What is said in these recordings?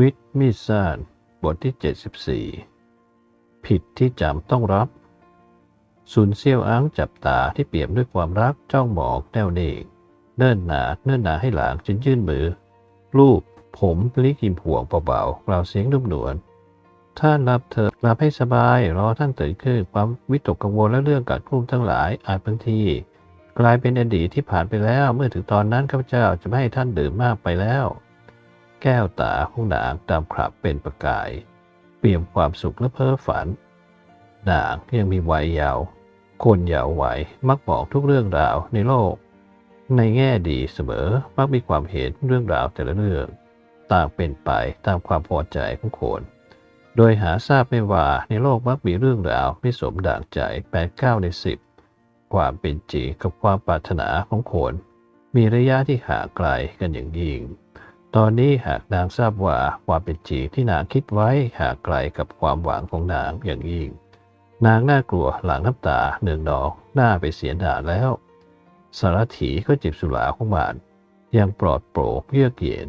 วิทย์มิซานบทที่ 74 ผิดที่จำต้องรับสุนเซี่ยวอ้างจับตาที่เปี่ยมด้วยความรักจ้องมองแน่วนิ่งเนิ่นหนาเนิ่นหนาให้หลังจนยื่นมือ ลูบผมลิกิมห่วงเบาๆกล่าวเสียงนุ่มนวลท่านรับเถอะหลับให้สบายรอท่านตื่นขึ้นความวิตกกังวลและเรื่องกัดกลุ่มทั้งหลายอาจบางที กลายเป็นอดีตที่ผ่านไปแล้ว เมื่อถึงตอนนั้นข้าพเจ้าจะไม่ให้ท่านดื่มมากไปแล้ว แก้วตาของนางดำขลับเป็นประกาย เปี่ยมความสุขและเพ้อฝัน นางยังมีวัยยาว คนยาว์วัยมักบอกทุกเรื่องราวในโลก ในแง่ดีเสมอมักมีความเห็นเรื่องราวแต่ละเรื่อง ต่างเป็นไปตามความพอใจของคน โดยหาทราบไม่ว่าในโลกมักมีเรื่องราวไม่สมดังใจแปดเก้าในสิบความเป็นจริงกับความปรารถนาของคน มีระยะที่ห่างไกลกันอย่างยิ่ง ตอนนี้หากนางทราบว่าความเป็นจริงที่นางคิดไว้หางไกลกับความหวังของนางอย่างยิ่ง นางน่ากลัวหลังน้ำตาเนืองนองหน้าไปเสียดาแล้วสารถีก็จิบสุราของมันยังปลอดโปร่งเยือกเย็น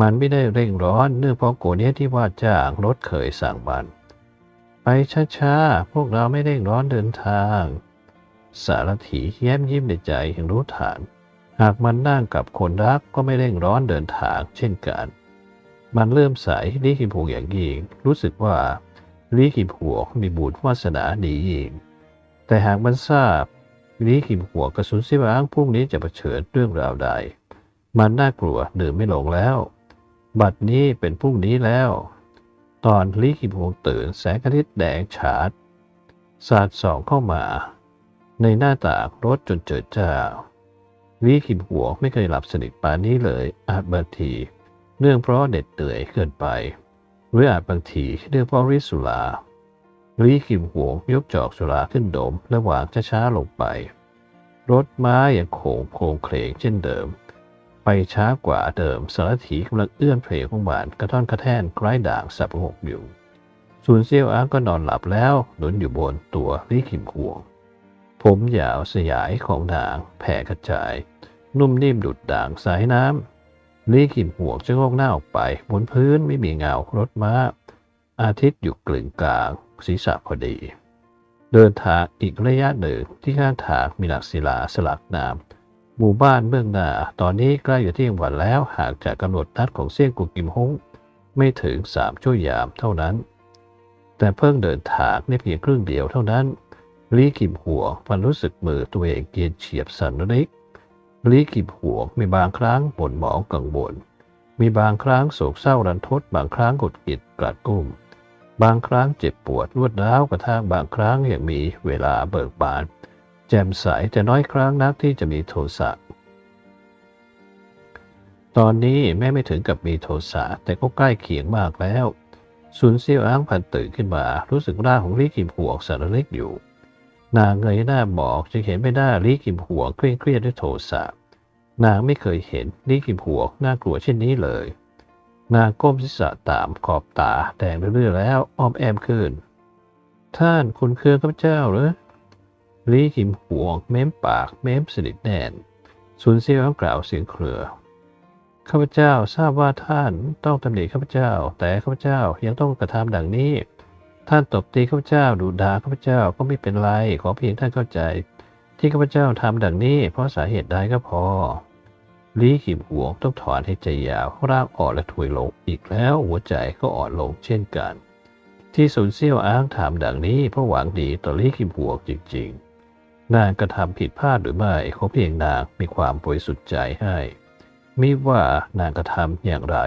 มันไม่ได้เร่งร้อนเนื่องเพราะโกเนี้ยที่ว่าจ้างรถเคยสั่งมัน ไปช้าๆ พวกเราไม่เร่งร้อนเดินทาง สารถีแย้มยิ้มในใจอย่างรู้ฐาน หากมันนั่งกับคนรักก็ไม่เร่งร้อนเดินทางเช่นกัน มันเริ่มใสลิขิมพวงอย่างยิ่งรู้สึกว่าลิขิมพวงมีบุญวาสนาดียิ่งแต่หากมันทราบลิขิมหัวกระสุนสิวางพรุ่งนี้จะเผชิญเรื่องราวใด มันน่ากลัวดื่มไม่ลงแล้ว บัดนี้เป็นพรุ่งนี้แล้ว ตอนลิขิมพวงตื่นแสงอาทิตย์แดงฉาดสาดส่องเข้ามา ในหน้าต่างรถจนเจิดจ้า วิขิมหัวไม่เคยหลับสนิทปานนี้เลยอาจบางทีเนื่องเพราะเด็ดเหนื่อยเกินไป หรืออาจบางทีเนื่องเพราะริสุราวิขิมหัวยกจอกสุราขึ้นดมและวางช้าๆลงไปรถม้ายังโขงโคงเคลงเช่นเดิม ไปช้ากว่าเดิมสารถีกำลังเอื้อนเพลงของบานกระท่อนกระแท่นคล้ด่างสับหกอยู่ส่วนเซียวอ้างก็นอนหลับแล้วหนุนอยู่บนตัวลิขิมหัว ผมยาวสยายของนางแผ่กระจาย นุ่มนิ่มดุดด่างสายน้ำลีขิมหัวจะงอกหน้าออกไป บนพื้นไม่มีเงารถม้า อาทิตย์อยู่กลึงกลาง ศีรษะพอดี เดินทางอีกระยะหนึ่งที่ข้างทางมีหลักศิลาสลักน้ำหมู่บ้านเบื้องหน้า ตอนนี้ใกล้อยู่ที่จังวัดแล้วหากจากกำหนดนัดของเซี่ยงกุกิมฮงไม่ถึงสามชั่วยามเท่านั้น แต่เพิ่งเดินทางได้เพียงครึ่งเดียวเท่านั้น ลีกิมหัวมันรู้สึกมือตัวเองเกียนเฉียบสันนิกลีกิมหัวมีบางครั้งบ่นหมองกังวลมีบางครั้งโศกเศร้ารันทดบางครั้งกดกิดกลัดกุ้ม บางครั้งเจ็บปวดรวดร้าวกระทั่งบางครั้งยังมีเวลาเบิกบาน แจ่มใสแต่น้อยครั้งนักที่จะมีโทสะตอนนี้แม่ไม่ถึงกับมีโทสะแต่ก็ใกล้เคียงมากแล้วสุนเซียวอ้างพันตื่นขึ้นมา รู้สึกร่างของลี่กิมหัวสารเล็กอยู่ นางเงยหน้าหมอกจึงเห็นไม่ได้ลีกิมหัวเคร่งเครียดด้วยโทสะนางไม่เคยเห็นลีกิมหัวน่ากลัวเช่นนี้เลย นางก้มศีรษะตามขอบตาแดงเรื่อยๆแล้วอ้อมแอมขึ้น ท่านคุณเครือข้าพเจ้าหรือลีกิมหัวเม้มปากเม้มสนิทแน่นสุนเซียวอ้างกล่าวเสียงเครือข้าพเจ้าทราบว่าท่านต้องตำหนิข้าพเจ้า แต่ข้าพเจ้ายังต้องกระทำดังนี้ ท่านตบตีข้าพเจ้าดูด่าข้าพเจ้าก็ไม่เป็นไร ขอเพียงท่านเข้าใจ ที่ข้าพเจ้าทำดังนี้ เพราะสาเหตุใดก็พอลีขิมหัวต้องถอนให้ใจยาวร่างอ่อนและถวยลง อีกแล้วหัวใจก็อ่อนลงเช่นกัน ที่สุนเซี่ยวอ้างถามดังนี้เพราะหวังดีต่อลีขิมหัวจริง ๆ นางกระทำผิดพลาดหรือไม่ขอเพียงนางมีความบริสุทธิ์ใจให้มิว่านางกระทำอย่างไร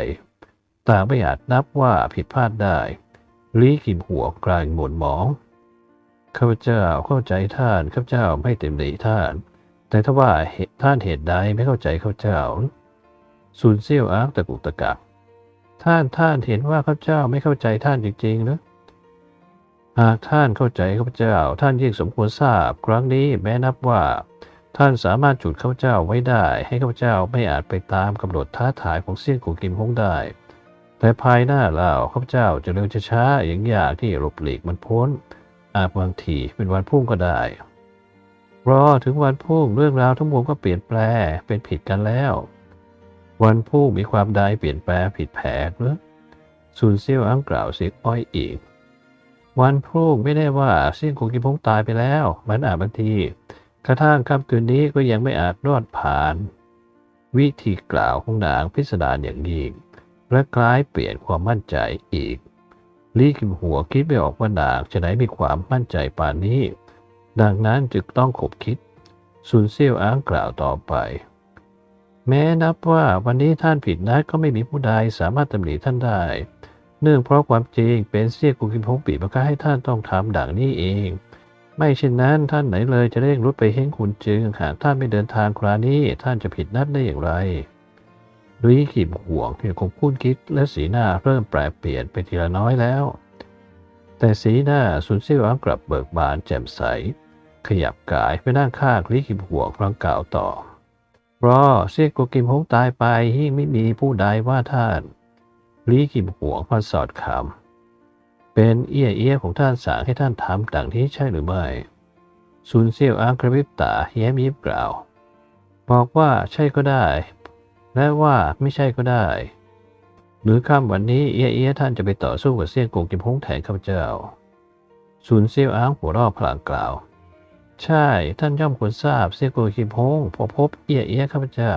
ต่างไม่อาจนับว่าผิดพลาดได้ ลีขิมหัวกลายหม่นหมองข้าพเจ้าเข้าใจท่านข้าพเจ้าไม่เต็มหนีท่าน แต่ถ้าว่าเหตุท่านเหตุใดไม่เข้าใจข้าพเจ้าสุนเซี่ยวอ้างตะกุกตะกักท่านท่านเห็นว่าข้าพเจ้าไม่เข้าใจท่านจริงๆหรือหากท่านเข้าใจข้าพเจ้า ท่านยิ่งสมควรทราบ ครั้งนี้แม้นับว่า ท่านสามารถจุดข้าพเจ้าไว้ได้ ให้ข้าพเจ้าไม่อาจไปตามกำหนดท้าทายของเซี่ยงกูกิมฮงได้ แต่ภายหน้าเราข้าพเจ้าจะเร็วจะช้าอย่างยากที่หลบหลีกมันพ้น อาจบางทีเป็นวันพุ่งก็ได้รอถึงวันพุ่งเรื่องราวทั้งมวลก็เปลี่ยนแปลงเป็นผิดกันแล้ว วันพุ่งมีความใดเปลี่ยนแปลงผิดแผกหรือซุนเซียวอังกล่าวเสียงอ้อยอีก วันพุ่งไม่ได้ว่าเซี่ยงกงกิมพงตายไปแล้ว มันอาจบางทีกระทั่งค่ำคืนนี้ก็ยังไม่อาจรอดผ่าน วิธีกล่าวของนางพิสดารอย่างยิ่ง และคล้ายเปลี่ยนความมั่นใจอีกลี่คิมหัวคิดไม่ออกว่านางจะไหนมีความมั่นใจป่านนี้ ดังนั้นจึงต้องขบคิดซุนเซียวอ้างกล่าวต่อไป แม้นับว่าวันนี้ท่านผิดนัดก็ไม่มีผู้ใดสามารถตำหนิท่านได้ เนื่องเพราะความจริงเป็นเสี้ยกุกิมพงปีบังคับให้ท่านต้องทำดังนี้เอง ไม่เช่นนั้นท่านไหนเลยจะเร่งรุดไปเฮงคุณจึง หากท่านไม่เดินทางคราวนี้ท่านจะผิดนัดได้อย่างไร ลุยขีมห่วงยังคงคุ้นคิดและสีหน้าเริ่มแปรเปลี่ยนไปทีละน้อยแล้ว แต่สีหน้าสุนเซี่ยวอังกลับเบิกบานแจ่มใส ขยับกายไปนั่งข้างลิขิมห่วงพลังกล่าวต่อเพราะเสียกโกกิมฮงตายไปยิ่งไม่มีผู้ใดว่าท่านลิขิมห่วงพอสอดคำเป็นเอี้ยเอี้ยของท่านสั่งให้ท่านทำดังที่ใช่หรือไม่ซุนเซียวอังกระพริบตาแย้มยิ้มกล่าว บอกว่าใช่ก็ได้ และว่าไม่ใช่ก็ได้ หรือค่ำวันนี้เอียเอียท่านจะไปต่อสู้กับเซี่ยงกงกิมฮงแทนข้าพเจ้าซุนเซี่ยวอังหัวรอบพลางกล่าว ใช่ท่านย่อมควรทราบเซี่ยงกงกิมฮงพอพบเอียเอียข้าพเจ้า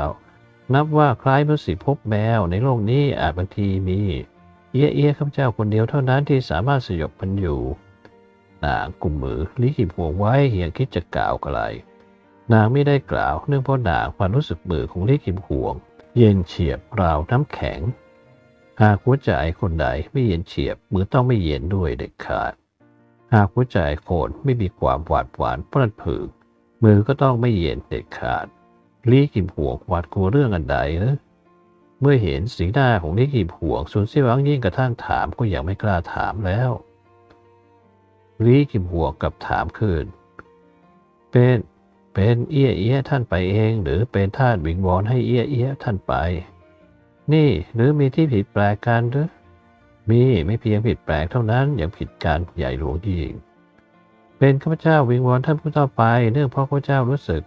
นับว่าคล้ายพระสิพบแมวในโลกนี้อาจบางทีมีเอียเอียข้าพเจ้าคนเดียวเท่านั้นที่สามารถสยบมันอยู่นางกุมมือลิขิมห่วงไว้เหียงคิดจะกล่าวอะไร นางไม่ได้กล่าว เนื่องเพราะนางความรู้สึกมือของลิขิมห่วง เย็นเฉียบราวน้ำแข็ง หากหัวใจคนใดไม่เย็นเฉียบมือต้องไม่เย็นด้วยเด็ดขาด หากหัวใจคนไม่มีความหวาดหวานเพลิดเพลินมือก็ต้องไม่เย็นเด็ดขาดลี่ขิมห่วงหวาดกลัวเรื่องอันใดเนะเมื่อเห็นสีหน้าของลี่ขิมห่วงส่วนเสี่ยวังยิ่งกระทั่งถามก็ยังไม่กล้าถามแล้วลี่ขิมห่วงกับถามคืนเป็น เป็นเอี้ยเอี้ยท่านไปเอง หรือเป็นท่านวิงวอนให้เอี้ยเอี้ยท่านไป นี่หรือมีที่ผิดแปลกกันหรือมีไม่เพียงผิดแปลกเท่านั้นยังผิดการใหญ่หลวงยิ่งเป็นข้าพเจ้าวิงวอนท่านผู้ต่อไป เนื่องเพราะข้าพเจ้ารู้สึก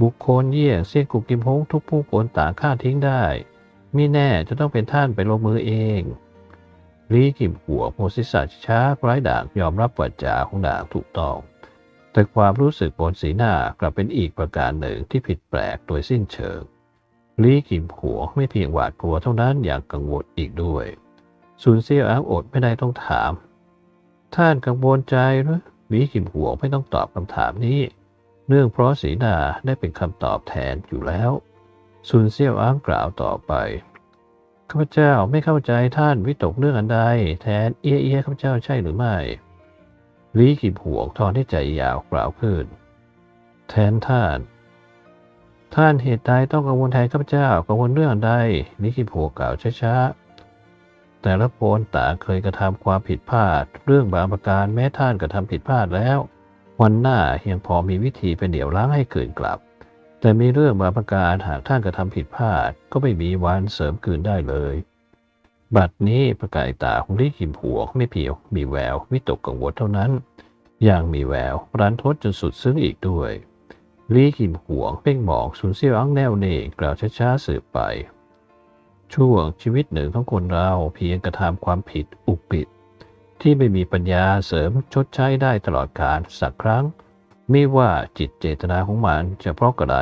บุคคลเยี่ยงเสี่ยงกุกกิมฮงทุกผู้คนต่างฆ่าทิ้งได้มิแน่จะต้องเป็นท่านไปลงมือเองลีกิมหัวโมซิสาช้าไร้ด่างยอมรับวาจาของด่างถูกต้อง แต่ความรู้สึกบนสีหน้ากลับเป็นอีกประการหนึ่งที่ผิดแปลกโดยสิ้นเชิงลีกิมหัวไม่เพียงหวาดกลัวเท่านั้นอย่างกังวลอีกด้วยซุนเซียวอ้างอดไม่ได้ต้องถาม ท่านกังวลใจหรือลีกิมหัวไม่ต้องตอบคำถามนี้ เนื่องเพราะสีหน้าได้เป็นคำตอบแทนอยู่แล้วซุนเซียวอ้างกล่าวต่อไปข้าพเจ้าไม่เข้าใจท่านวิตกเรื่องอันใด แทนเอี้ยเอี้ยข้าพเจ้าใช่หรือไม่ ลีกิบห่วทอนที่ใจยาวกล่าวขึ้น แทนท่าน ท่านเหตุใดต้องกังวลแทนข้าพเจ้ากังวลเรื่องใดลีกิบหัวกล่าวช้าๆแต่ละคนต่างเคยกระทำความผิดพลาด เรื่องบางประการแม้ท่านกระทำผิดพลาดแล้ว วันหน้าเฮียงพอมีวิธีเป็นเดี่ยวล้างให้คืนกลับ แต่มีเรื่องบางประการหากท่านกระทำผิดพลาดก็ไม่มีวันเสริมคืนได้เลย บัดนี้ประกายตาของลิขิมหัวไม่เพียว มีแวววิตกกังวลเท่านั้นยังมีแววรันทดจนสุดซึ้งอีกด้วยลีขิมหัวเพ่งหมองสูญเสียวอังแนวเน่กล่าวช้าๆสืบไป ช่วงชีวิตหนึ่งของคนเราเพียงกระทำความผิดอุกปิดที่ไม่มีปัญญาเสริมชดใช้ได้ตลอดกาลสักครั้ง ไม่ว่าจิตเจตนาของมันจะเพราะกระไร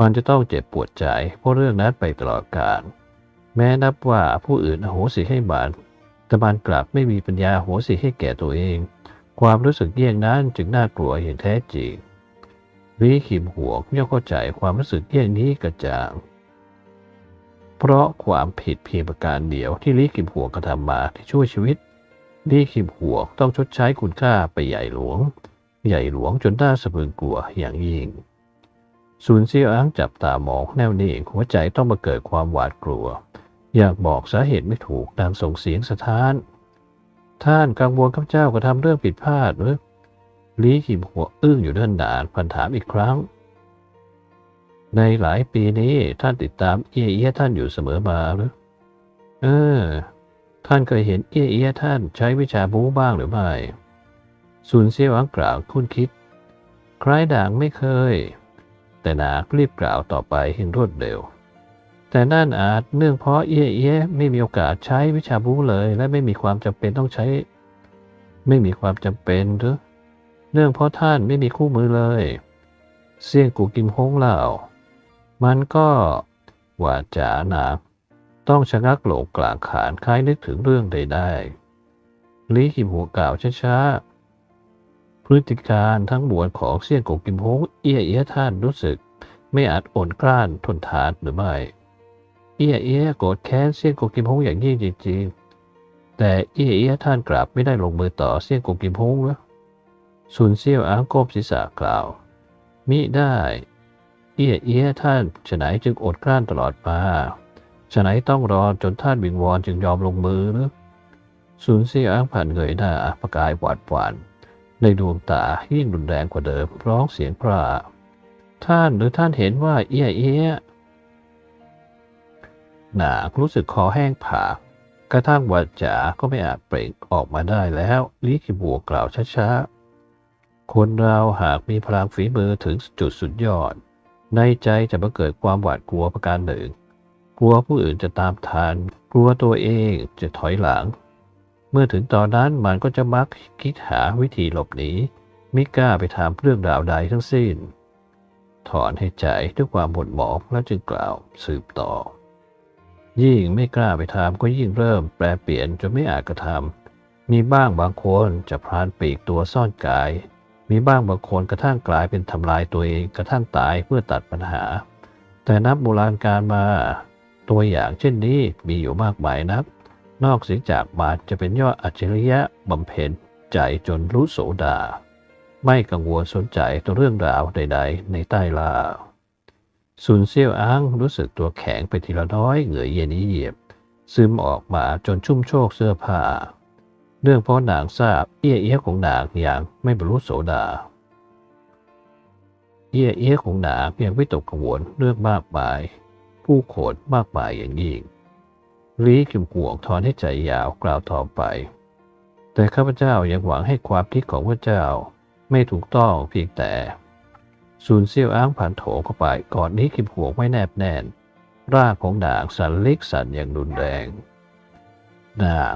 มันจะต้องเจ็บปวดใจเพราะเรื่องนั้นไปตลอดกาล แม้นับว่าผู้อื่นอโหสิให้มันแต่มันกลับไม่มีปัญญาโหสิให้แก่ตัวเอง ความรู้สึกเยี่ยงนั้นจึงน่ากลัวอย่างแท้จริงวิขิมหัวย่อมเข้าใจความรู้สึกเยี่ยงนี้กระจ่างเพราะความผิดเพียงประการเดียวที่ลิขิมหัวกระทำมาที่ช่วยชีวิตลิขิมหัวต้องชดใช้คุณค่าไปใหญ่หลวง ใหญ่หลวงจนน่าสะพรึงกลัวอย่างยิ่งซูนเซียวอ้างจับตามองแนวนิ่งหัวใจต้องมาเกิดความหวาดกลัว อยากบอกสาเหตุไม่ถูกดังส่งเสียงสะท้าน ท่านกังวลข้าพเจ้ากระทำเรื่องผิดพลาดหรือลีขิมหัวอึ้งอยู่เดินนานพันถามอีกครั้ง ในหลายปีนี้ท่านติดตามเอียเอียท่านอยู่เสมอมาหรือเออ ท่านเคยเห็นเอียเอียท่านใช้วิชาบูบ้างหรือไม่ซุนเซียวังกล่าวคุ้นคิด คล้ายด่างไม่เคย แต่นางรีบกล่าวต่อไปเห็นรวดเร็ว แต่นั่นอาจเนื่องเพราะเอี้ยเอี้ยไม่มีโอกาสใช้วิชาบูเลย และไม่มีความจำเป็นต้องใช้ ไม่มีความจำเป็นหรือเนื่องเพราะท่านไม่มีคู่มือเลยเสี่ยงกูกิมฮงเล่ามันก็ว่าจาหนักต้องชะงักโหลกกลางขานคล้ายนึกถึงเรื่องใดๆลีกิมหัวกล่าวช้าๆ พฤติการทั้งมวลของเสี่ยงกูกิมฮงเอี้ยเอี้ยท่านรู้สึก ไม่อาจอดกลั้นทนทานหรือไม่ เอี้ยเอี้ยโกรธแค้นเสี่ยงกูกิมฮงอย่างยิ่งจริงๆ แต่เอี้ยเอี้ยท่านกลับไม่ได้ลงมือต่อเสี่ยงกูกิมฮงนะสุนเซี่ยวอ้างก้มศีรษะกล่าว มิได้ เอี้ยเอี้ยท่านฉะไหนจึงอดกลั้นตลอดมาฉะไหนต้องรอจนท่านวิงวอนจึงยอมลงมือหรือสุนเซี่ยวอ้างผ่านเงยหน้าประกายหวาดหวานในดวงตายิ่งรุนแรงกว่าเดิมร้องเสียงพร่ท่านหรือท่านเห็นว่าเอี้ยเอี้ย หนารู้สึกคอแห้งผากกระทั่งวาจาก็ไม่อาจเปล่งออกมาได้แล้วลิขิบัวกล่าวช้าๆ คนเราหากมีพลังฝีมือถึงจุดสุดยอด ในใจจะบังเกิดความหวาดกลัวประการหนึ่ง กลัวผู้อื่นจะตามทันกลัวตัวเองจะถอยหลัง เมื่อถึงตอนนั้นมันก็จะมักคิดหาวิธีหลบหนีไม่กล้าไปถามเรื่องราวใดทั้งสิ้น ถอนให้ใจด้วยความหม่นหมองแล้วจึงกล่าวสืบต่อ ยิ่งไม่กล้าไปทำก็ยิ่งเริ่มแปรเปลี่ยนจนไม่อาจกระทำมีบ้างบางคนจะพรานปีกตัวซ่อนกาย มีบ้างบางคนกระทั่งกลายเป็นทำลายตัวเองกระทั่งตายเพื่อตัดปัญหา แต่นับโบราณการมา ตัวอย่างเช่นนี้มีอยู่มากมายนัก นอกเสียจากบาทจะเป็นยอดอัจฉริยะบำเพ็ญใจจนรู้โสดา ไม่กังวลสนใจต่อเรื่องราวใด ๆ ในใต้ลา สุนเซียวอ้างรู้สึกตัวแข็งไปทีละน้อยเหงื่อเย็นเยียบ ซึมออกมาจนชุ่มโชกเสื้อผ้า เรื่องเพราะนางทราบเอี้ยเอี้ยของนางอย่างไม่บรรลุโสดา เอี้ยเอี้ยของนางยังวิตกกังวลเรื่องมากมาย ผู้คนมากมายอย่างยิ่งลีขิมห่วงถอนให้ใจยาวกล่าวต่อไป แต่ข้าพเจ้ายังหวังให้ความคิดของพระเจ้าไม่ถูกต้องเพียงแต่ สูนเซี่ยวอ้างผ่านโถเข้าไปก่อนนี้ขิมห่วงไม่แนบแน่น ร่างของนางสั่นเล็กสั่นอย่างรุนแรง นาง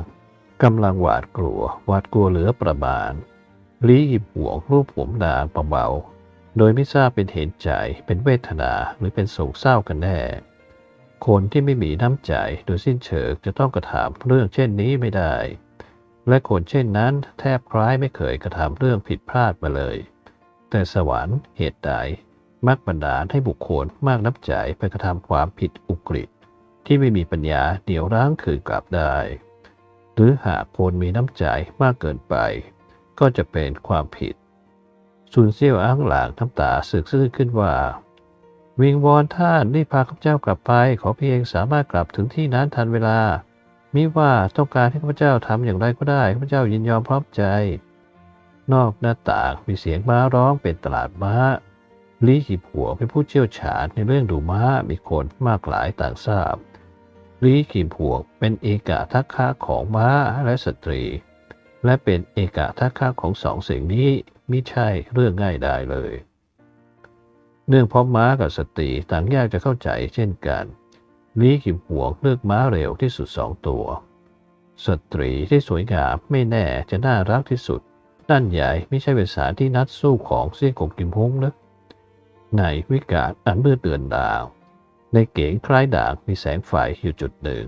กำลังหวาดกลัวหวาดกลัวเหลือประมาณลีหยิบห่วงรูปผมนางเบาๆโดยไม่ทราบเป็นเห็นใจเป็นเวทนาหรือเป็นโศกเศร้ากันแน่ คนที่ไม่มีน้ำใจโดยสิ้นเชิงจะต้องกระทำเรื่องเช่นนี้ไม่ได้ และคนเช่นนั้นแทบคล้ายไม่เคยกระทำเรื่องผิดพลาดมาเลย แต่สวรรค์เหตุใดมักบันดาลให้บุคคลมากน้ำใจไปกระทำความผิดอุกฤษที่ไม่มีปัญญาเดี๋ยวร้างคืนกลับได้ หรือหากคนมีน้ำใจมากเกินไป ก็จะเป็นความผิดสุนเซียวอ้างหลางน้ำตาสึกซื่นขึ้นว่า วิงวอนท่านรีบพาข้าพเจ้ากลับไป ขอเพียงสามารถกลับถึงที่นั้นทันเวลามิว่าต้องการให้ข้าพเจ้าทำอย่างไรก็ได้ข้าพเจ้ายินยอมพร้อมใจ นอกหน้าต่างมีเสียงม้าร้องเป็นตลาดม้าลีขีผัวเป็นผู้เชี่ยวชาญในเรื่องดูม้ามีคนมากหลายต่างทราบลีขีผัวเป็นเอกาทักคะของม้าและสตรี และเป็นเอกาทักคะของสองสิ่งนี้ไม่ใช่เรื่องง่ายได้เลย เนื่องเพราะม้ากับสตรีต่างยากจะเข้าใจเช่นกันลีขีผัวเลือกม้าเร็วที่สุดสองตัว สตรีที่สวยงามไม่แน่จะน่ารักที่สุด ด้านใหญ่ไม่ใช่เป็นสารที่นัดสู้ของเสี่ยงกงกิมฮงนะในวิกาศอันมืดเดือนดาว ในเก๋งคล้ายด่างมีแสงไฟอยู่จุดหนึ่ง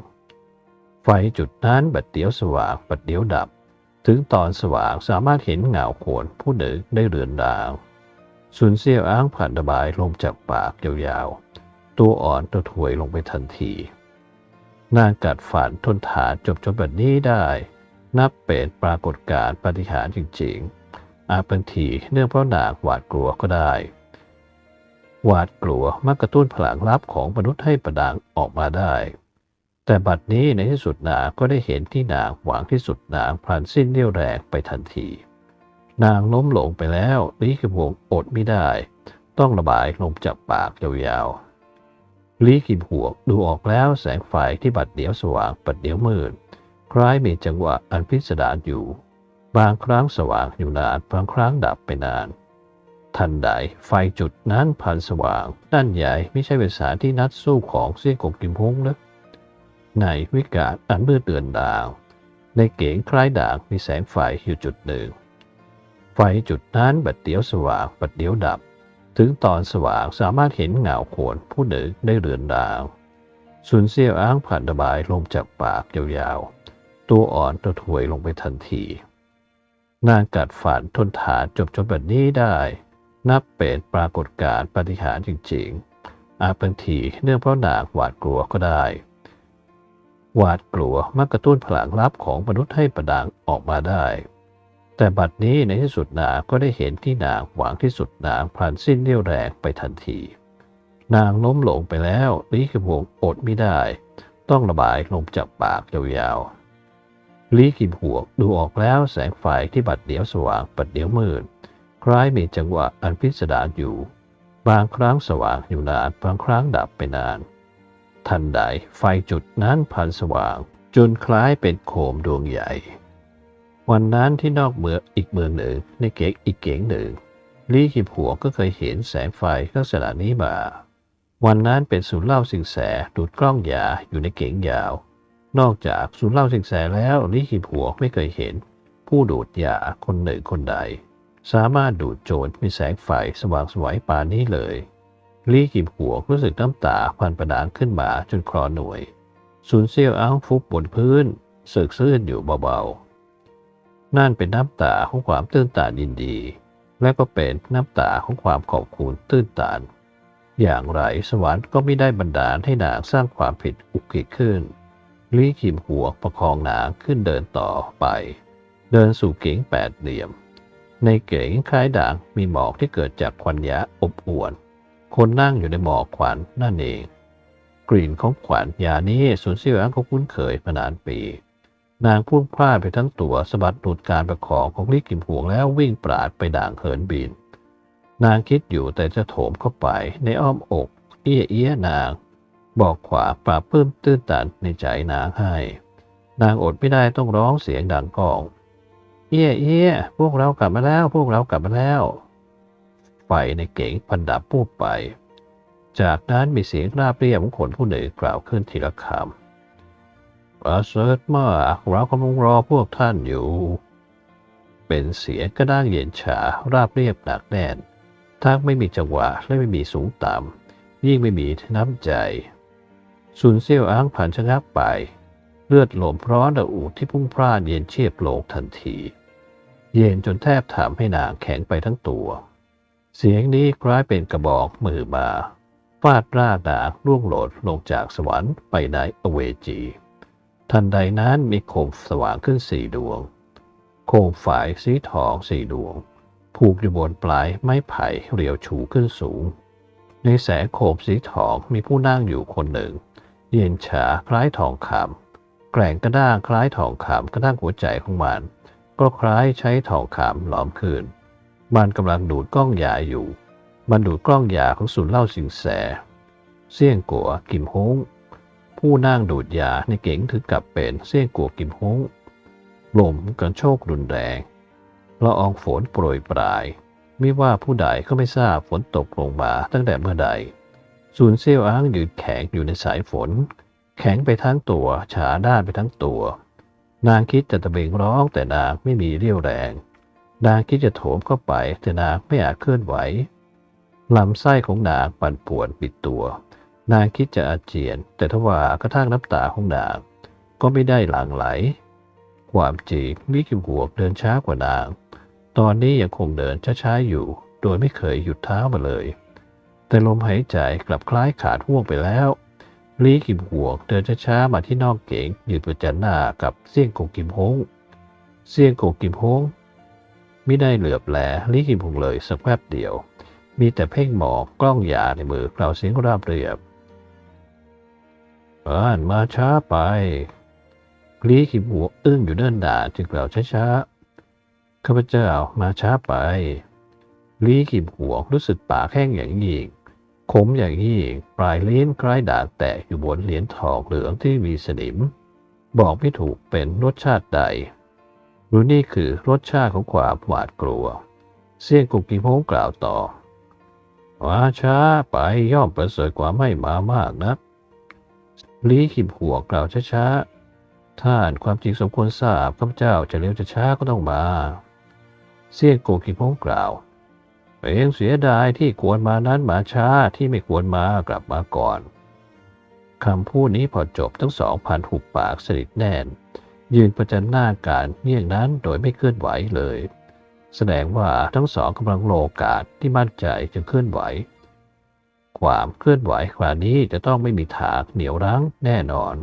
ไฟจุดนั้นบัดเดียวสว่างบัดเดียวดับ ถึงตอนสว่างสามารถเห็นเงาโขนผู้หนึ่งได้เรือนดาวสุนเซียวอ้างผ่านระบายลมจากปากยาวๆ ตัวอ่อนตัวถวยลงไปทันทีนางกัดฝันทนทานจบจนแบบนี้ได้ นับเป็นปรากฏการณ์ปฏิหารจริงๆ อาจเป็นทีเนื่องเพราะนางหวาดกลัวก็ได้ หวาดกลัวมักกระตุ้นพลังลับของมนุษย์ให้ประดังออกมาได้ แต่บัดนี้ในที่สุดนางก็ได้เห็นที่นางหวังที่สุดนางพลันสิ้นเรี่ยวแรงไปทันที นางล้มหลงไปแล้วลีกิมหวงอดไม่ได้ ต้องระบายลมจากปากยาวๆลีกิมหวงดูออกแล้วแสงไฟที่บัดเดียวสว่างบัดเดียวมืด คล้ายมีจังหวะอันพิสดารอยู่ บางครั้งสว่างอยู่นาน บางครั้งดับไปนาน ทันใดไฟจุดนั้นพันสว่างด้านใหญ่ไม่ใช่เป็นสานที่นัดสู้ของเสี่ยงกงกิมพงนะในวิกาศอันมืดเดือนดาว ในเก๋งคล้ายด่างมีแสงไฟอยู่จุดหนึ่ง ไฟจุดนั้นบัดเดียวสว่างบัดเดียวดับ ถึงตอนสว่างสามารถเห็นเงาโขนผู้หนึ่งได้เรือนดาวสุนเซียวอ้างผ่านระบายลงจากปากยาวๆ ตัวอ่อนตัวถวยลงไปทันที นางกัดฝันทนฐานจบจนแบบนี้ได้ นับเป็นปรากฏการณ์ปฏิหาริย์จริงๆ อาจบางทีเนื่องเพราะนางหวาดกลัวก็ได้ หวาดกลัวมักกระตุ้นพลังลับของมนุษย์ให้ประดังออกมาได้ แต่บัดนี้ในที่สุดนางก็ได้เห็นที่นางหวังที่สุดนางพลันสิ้นเรี่ยวแรงไปทันทีนางล้มหลงไปแล้วลีกิมหวงอดไม่ได้ ต้องระบายลงจากปากยาวๆ ลีกิมหัวดูออกแล้วแสงไฟที่บัดเดียวสว่างบัดเดียวมืด คล้ายมีจังหวะอันพิสดารอยู่ บางครั้งสว่างอยู่นานบางครั้งดับไปนาน ทันใดไฟจุดนั้นพันสว่าง จนคล้ายเป็นโคมดวงใหญ่ วันนั้นที่นอกเมืองอีกเมืองหนึ่งในเก๋งอีกเก๋งหนึ่งลี่ขิมหัวก็เคยเห็นแสงไฟลักษณะนี้มา วันนั้นเป็นศูนย์เล่าสิงแสดูดกล้องยาอยู่ในเก๋งยาว นอกจากศูนเล่าสิงแสแล้วลี่ขิมหัวไม่เคยเห็น ผู้ดูดยาคนหนึ่งคนใด สามารถดูดโจรมีแสงไฟสว่างสวยป่านนี้เลยลี่กิมหัวรู้สึกน้ำตาพันประดานขึ้นมาจนคลอหน่วยสูนเซียวอ้างฟุบบนพื้นสึกซื่นอยู่เบาๆ นั่นเป็นน้ำตาของความตื้นตันยินดี และก็เป็นน้ำตาของความขอบคุณตื้นตันอย่างไรสวรรค์ก็ไม่ได้บันดาลให้นางสร้างความผิดอุกฤษขึ้น ลี่ขิมหัวประคองนางขึ้นเดินต่อไป เดินสู่เก๋งแปดเหลี่ยม ในเก๋งคล้ายด่างมีหมอกที่เกิดจากควันยะอบอวน คนนั่งอยู่ในหมอกขวัญนั่นเอง กลิ่นของขวัญยานี้สุนเซียวอังเขาคุ้นเคยมานานปี นางพุ่งพลาดไปทั้งตัวสะบัดหลุดการประคองของลิกิมหวงแล้ววิ่งปราดไปด่างเหินบิน นางคิดอยู่แต่จะโถมเข้าไปในอ้อมอก เอี้ยเอี้ยนาง บอกขวาปราบปลื้มตื้นตันในใจนางให้ นางอดไม่ได้ต้องร้องเสียงดังกอง เอี้ยเอี้ยพวกเรากลับมาแล้ว พวกเรากลับมาแล้ว ไฟในเก๋งพันดับปูบไป จากนั้นมีเสียงราบเรียบของคนผู้หนึ่งกล่าวขึ้นทีละคำประเสริฐมากเรากำลังรอพวกท่านอยู่ เป็นเสียงกระด้างเย็นฉาราบเรียบหนักแน่นทั้งไม่มีจังหวะและไม่มีสูงต่ำยิ่งไม่มีน้ำใจ สุนเซียวอ้างผ่านชะงักไป เลือดลมร้อนระอุที่พุ่งพร่านเย็นเชียบโลกทันที เย็นจนแทบถามให้นางแข็งไปทั้งตัว เสียงนี้คล้ายเป็นกระบอกมือมาฟาดร่างนางร่วงโหลดลงจากสวรรค์ไปในอเวจี ทันใดนั้นมีโคมสว่างขึ้นสี่ดวง โคมฝายสีทองสี่ดวง ผูกอยู่บนปลายไม้ไผ่เรียวชูขึ้นสูง ในแสงโคมสีทองมีผู้นั่งอยู่คนหนึ่ง เย็นฉาคล้ายทองคำแกร่งกระด้างคล้ายทองคำกระด้างหัวใจของมัน ก็คล้ายใช้ทองคำหลอมคืน มันกำลังดูดกล้องยาอยู่ มันดูดกล้องยาของศูนย์เล่าสิงแสเสี่ยงกัวกิมฮงผู้นั่งดูดยาในเก๋งถึงกับเป็นเสี่ยงกัวกิมฮงลมกันโชกรุนแรงละอองฝนโปรยปลาย ไม่ว่าผู้ใดก็ไม่ทราบฝนตกลงมาตั้งแต่เมื่อใด ศูนเซี่ยวอ้างยืนแข็งอยู่ในสายฝน แข็งไปทั้งตัว ฉาด้านไปทั้งตัว นางคิดจะตะเบงร้องแต่นางไม่มีเรี่ยวแรง นางคิดจะโถมเข้าไปแต่นางไม่อาจเคลื่อนไหวลำไส้ของนางปั่นป่วนปิดตัว นางคิดจะอาเจียน แต่ทว่ากระทั่งน้ำตาของนางก็ไม่ได้หลั่งไหล ความจริงมิกิวกเดินช้ากว่านาง ตอนนี้ยังคงเดินช้าๆอยู่ โดยไม่เคยหยุดเท้ามาเลย แต่ลมหายใจกลับคล้ายขาดห่วงไปแล้วลีกิมหวกเดินช้าๆมาที่นอกเก๋งยืนประจันหน้ากับเซี่ยงกงกิมฮงเซี่ยงกงกิมฮงไม่ได้เหลือบแลลีกิมหงเลยสักแป๊บเดียว มีแต่เพ่งหมอกกล้องยาในมือกล่าวเสียงราบเรียบอ่านมาช้าไปลีขิมหัวอึ้งอยู่เดินด่านจึงกล่าวช้าๆข้าพเจ้ามาช้าไปลีขิมหัวรู้สึกปากแห้งอย่างยิ่ง ขมอย่างยิ่ปลายลิ้นคล้ายด่างแตกอยู่บนเหรียญทองเหลืองที่มีสนิม บอกไม่ถูกเป็นรสชาติใดหรือนี่คือรสชาติของความหวาดกลัว เสียงกุกกิโงกล่าวต่อมาช้าไปย่อมประเสริฐกว่าไม่มามากนะลีขิมหัวกล่าวช้าๆ ท่านความจริงสมควรทราบข้าพเจ้าจะเร็วจะช้าก็ต้องมา เสียงกุกกิโงกล่าว เองเสียดายที่ควรมานั้นมาช้าที่ไม่ควรมากลับมาก่อนคำพูดนี้พอจบทั้งสองพันหุบปากสนิทแน่น ยืนประจันหน้าการเงี่ยงนั้นโดยไม่เคลื่อนไหวเลย แสดงว่าทั้งสองกำลังโลกาสที่มั่นใจจึงเคลื่อนไหว ความเคลื่อนไหวคราวนี้จะต้องไม่มีถากเหนียวรั้งแน่นอน